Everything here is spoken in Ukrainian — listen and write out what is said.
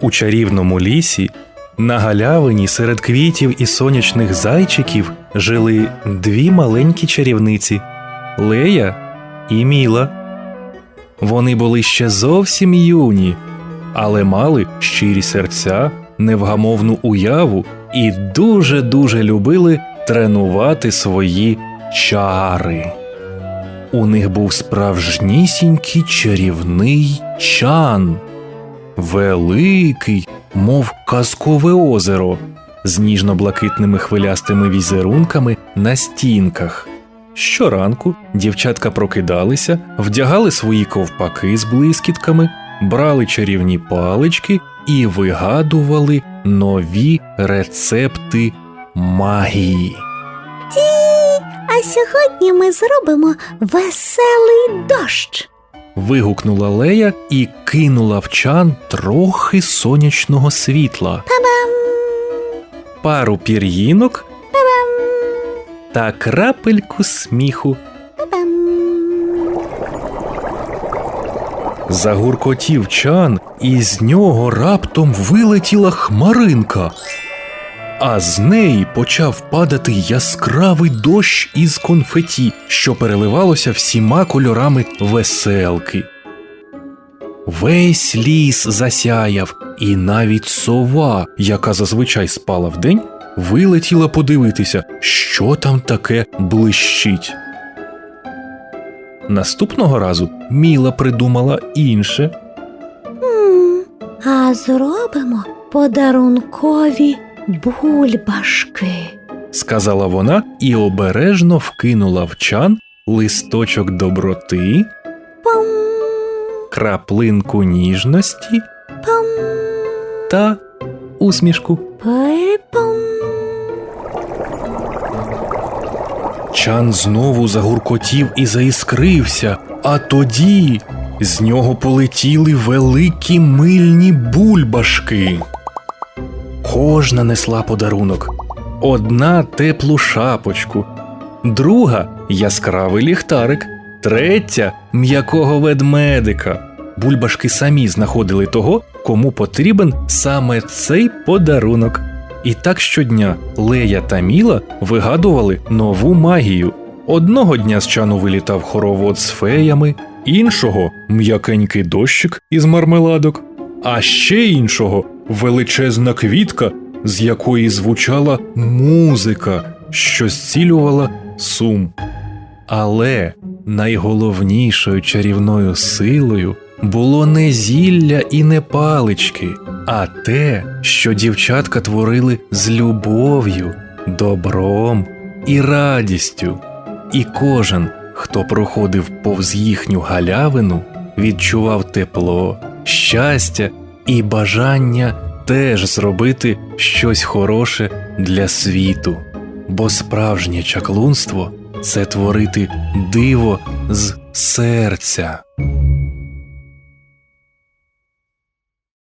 У чарівному лісі на галявині серед квітів і сонячних зайчиків жили дві маленькі чарівниці Лея і Міла. Вони були ще зовсім юні, але мали щирі серця, невгамовну уяву і дуже-дуже любили тренувати свої чари. У них був справжнісінький чарівний чан, великий, мов казкове озеро, з ніжно-блакитними хвилястими візерунками на стінках. Щоранку дівчатка прокидалися, вдягали свої ковпаки з блискітками, брали чарівні палички і вигадували нові рецепти магії. Ті, А сьогодні ми зробимо веселий дощ. Вигукнула Лея і кинула в чан трохи сонячного світла, Та-бам! пару пір'їнок та крапельку сміху. Загуркотів чан, і з нього раптом вилетіла хмаринка. А з неї почав падати яскравий дощ із конфеті, що переливалося всіма кольорами веселки. Весь ліс засяяв, і навіть сова, яка зазвичай спала вдень, вилетіла подивитися, що там таке блищить. Наступного разу Міла придумала інше. А зробимо подарункові бульбашки. сказала вона і обережно вкинула в чан листочок доброти, Пам, краплинку ніжності пам, та усмішку. пам. Чан знову загуркотів і заіскрився, а тоді з нього полетіли великі мильні бульбашки. Кожна несла подарунок. Одна теплу шапочку, друга яскравий ліхтарик, третя м'якого ведмедика. Бульбашки самі знаходили того, кому потрібен саме цей подарунок. І так щодня Лея та Міла вигадували нову магію. Одного дня з чану вилітав хоровод з феями, іншого м'якенький дощик із мармеладок, а ще іншого величезна квітка, з якої звучала музика, що зцілювала сум. Але найголовнішою чарівною силою було не зілля і не палички, а те, що дівчатка творили з любов'ю, добром і радістю. І кожен, хто проходив повз їхню галявину, відчував тепло, щастя і бажання теж зробити щось хороше для світу. Бо справжнє чаклунство це творити диво з серця.